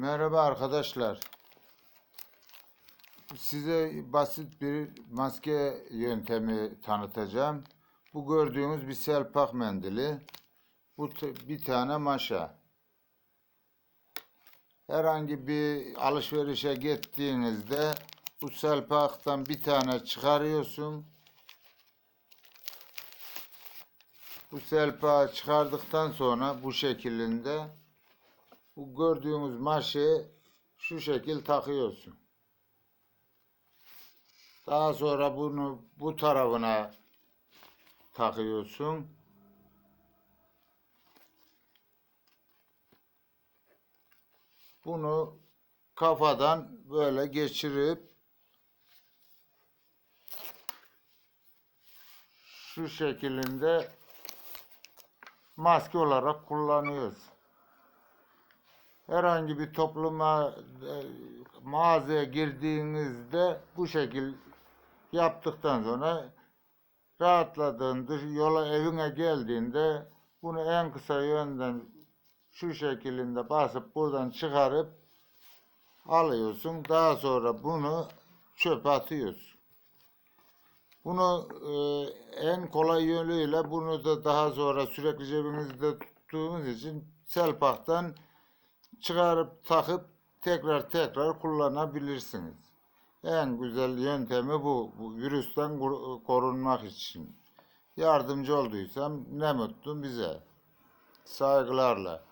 Merhaba arkadaşlar. Size basit bir maske yöntemi tanıtacağım. Bu gördüğünüz bir selpak mendili. Bu bir tane maşa. Herhangi bir alışverişe gittiğinizde bu selpaktan bir tane çıkarıyorsun. Bu selpağı çıkardıktan sonra bu şeklinde bu gördüğümüz maşayı şu şekil takıyorsun. Daha sonra bunu bu tarafına takıyorsun. Bunu kafadan böyle geçirip şu şeklinde maske olarak kullanıyoruz herhangi bir topluma e, mağazaya girdiğinizde bu şekil yaptıktan sonra rahatladığında yola evine geldiğinde bunu en kısa yönden şu şekilde basıp buradan çıkarıp alıyorsun. Daha sonra bunu çöpe atıyorsun. Bunu e, en kolay yönüyle bunu da daha sonra sürekli cebinizde tuttuğunuz için selpaktan çıkarıp takıp tekrar tekrar kullanabilirsiniz. En güzel yöntemi bu. Bu virüsten korunmak için. Yardımcı olduysam ne mutlu bize. Saygılarla.